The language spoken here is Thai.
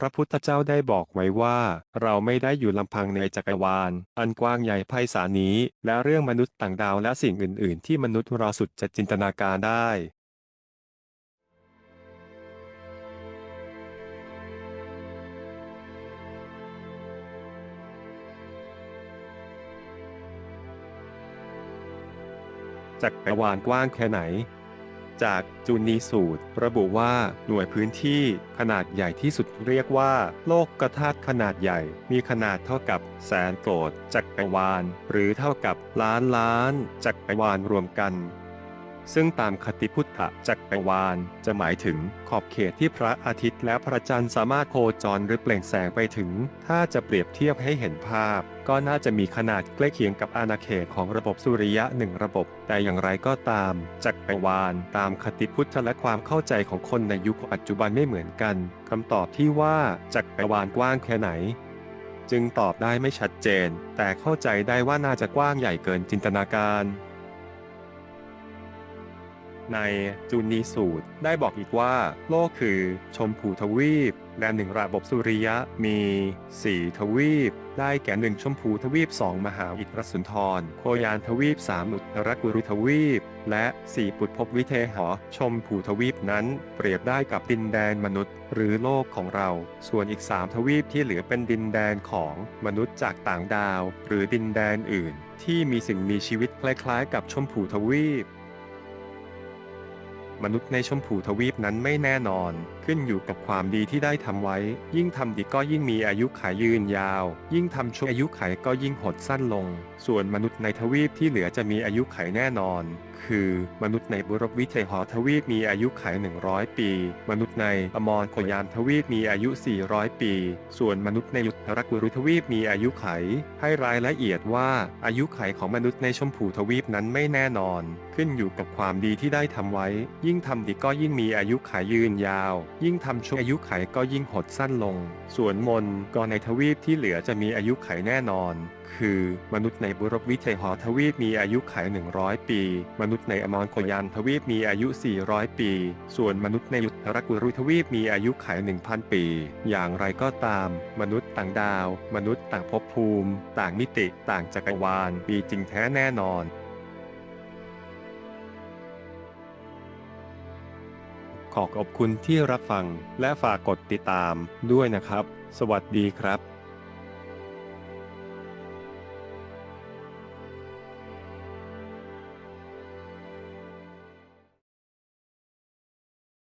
พระพุทธเจ้าได้บอกไว้ว่า เราไม่ได้อยู่ลำพังในจักรวาล อันกว้างใหญ่ไพศาลนี้ และเรื่องมนุษย์ต่างดาวและสิ่งอื่น ๆ ที่มนุษย์เราสุดจะจินตนาการได้จักรวาลกว้างแค่ไหน จากจูนีสูตร ระบุว่าหน่วยพื้นที่ขนาดใหญ่ที่สุดเรียกว่า โลกกธาตุขนาดใหญ่ มีขนาดเท่ากับแสนโกรธจักรวาล หรือเท่ากับล้านล้านจักรวาลรวมกัน ซึ่งตามคติพุทธจักรวาลจะหมายถึงขอบเขตที่พระอาทิตย์และพระจันทร์สามารถโคจรหรือเปล่งแสงไปถึง ถ้าจะเปรียบเทียบให้เห็นภาพ ก็น่าจะมีขนาดใกล้เคียงกับอาณาเขตของระบบสุริยะหนึ่งระบบ แต่อย่างไรก็ตาม จักรวาลตามคติพุทธและความเข้าใจของคนในยุคปัจจุบันไม่เหมือนกันคำตอบที่ว่าจักรวาลกว้างแค่ไหนจึงตอบได้ไม่ชัดเจน แต่เข้าใจได้ว่าน่าจะกว้างใหญ่เกินจินตนาการ ในจูนีสูตร ได้บอกอีกว่า โลกคือชมพูทวีป และหนึ่งระบบสุริยะมีสี่ทวีป ได้แก่หนึ่งชมพูทวีปสองมหาอิตรสุนทร โคยานทวีปสามอุตรกุรุทวีป และสี่ปุถภพวิเทหอ ชมพูทวีปนั้น เปรียบได้กับดินแดนมนุษย์ หรือโลกของเรา ส่วนอีกสามทวีปที่เหลือเป็นดินแดนของมนุษย์จากต่างดาว หรือดินแดนอื่น ที่มีสิ่งมีชีวิตคล้ายๆ กับชมพูทวีป มนุษย์ในชมพูทวีปนั้นไม่แน่นอน ขึ้นอยู่กับความดีที่ได้ทำไว้ ยิ่งทำดีก็ยิ่งมีอายุขายยืนยาว ยิ่งทำชั่วอายุขายก็ยิ่งหดสั้นลง ส่วนมนุษย์ในทวีปที่เหลือจะมีอายุขายแน่นอน คือ มนุษย์ในบุรพวิเทหอทวีปมีอายุไข100 ปี มนุษย์ในอมรโคยามทวีปมีอายุ 400 ปี ส่วนมนุษย์ในยุทธรกุรุทวีปมีอายุไข ให้รายละเอียดว่าอายุไขของมนุษย์ในชมพูทวีปนั้นไม่แน่นอน ขึ้นอยู่กับความดีที่ได้ทำไว้ ยิ่งทำดีก็ยิ่งมีอายุขายยืนยาว ยิ่งทำชั่วอายุไขก็ยิ่งหดสั้นลง ส่วนมนก็ในทวีปที่เหลือจะมีอายุไขแน่นอน คือ มนุษย์ในบุรพวิเทหอทวีปมีอายุไข100 ปีมนุษย์ในอมรโคยานทวีปมีอายุ 400 ปี ส่วนมนุษย์ในยุทธรกุรุทวีปมีอายุไข 1,000 ปี อย่างไรก็ตาม มนุษย์ต่างดาว มนุษย์ต่างภพภูมิ ต่างมิติ ต่างจักรวาล มีจริงแท้แน่นอนขอขอบคุณที่รับฟังและฝากกดติดตามด้วยนะครับ สวัสดีครับ